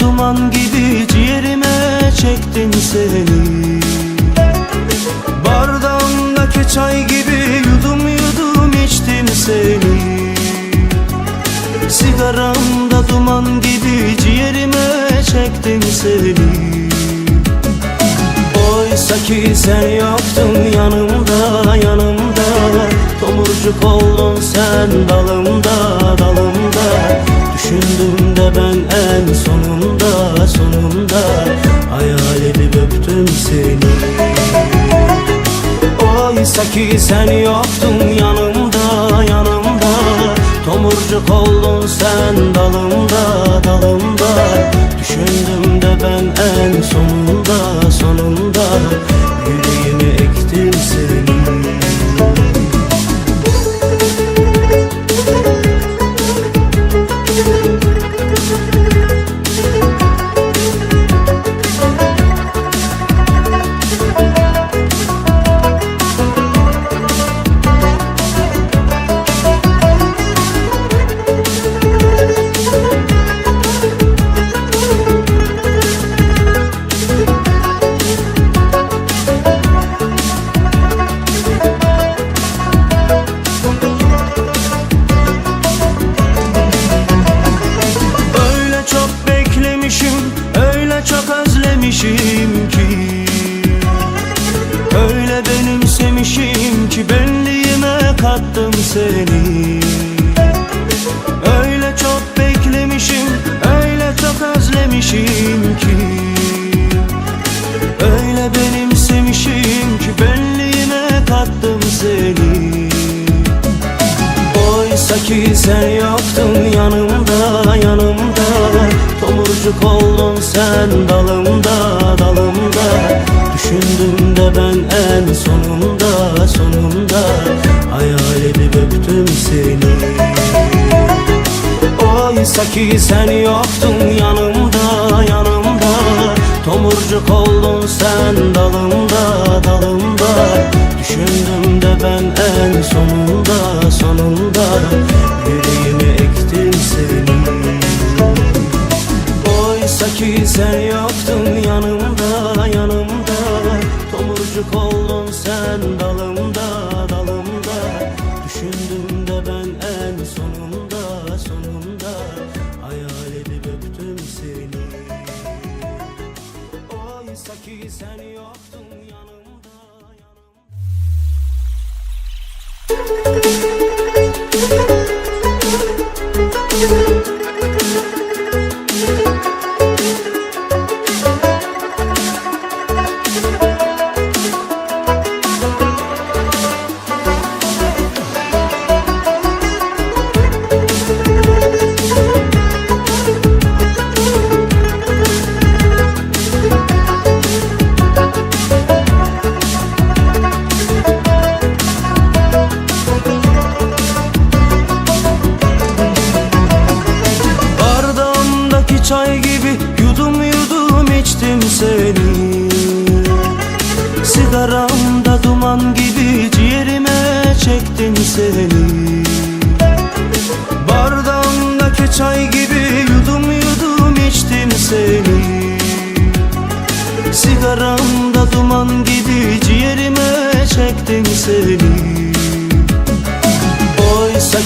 duman gibi ciğerime çektin seni. Bardağımdaki çay gibi yudum yudum içtim seni. Sigaramda duman gibi ciğerime çektin seni. Oysa ki sen yoktun yanımda yanımda. Tomurcuk oldun sen dalımda ben en sonunda sonunda Hayal edip öptüm seni. Oysa ki sen yoktun yanımda yanımda. Tomurcuk oldun sen dalımda benimsemişim ki benliğime kattım seni. Öyle çok beklemişim, öyle çok özlemişim ki. Öyle benimsemişim ki benliğime kattım seni. Oysa ki sen yoktun yanımda yanımda. Tomurcuk oldun sen dalımda Oysa ki sen yoktun yanımda yanımda. Tomurcuk oldun sen dalımda dalımda. Düşündüm de ben en sonunda sonunda. Yüreğime ektim seni Oysa ki sen yoktun yanımda yanımda. Tomurcuk oldun sen dalımda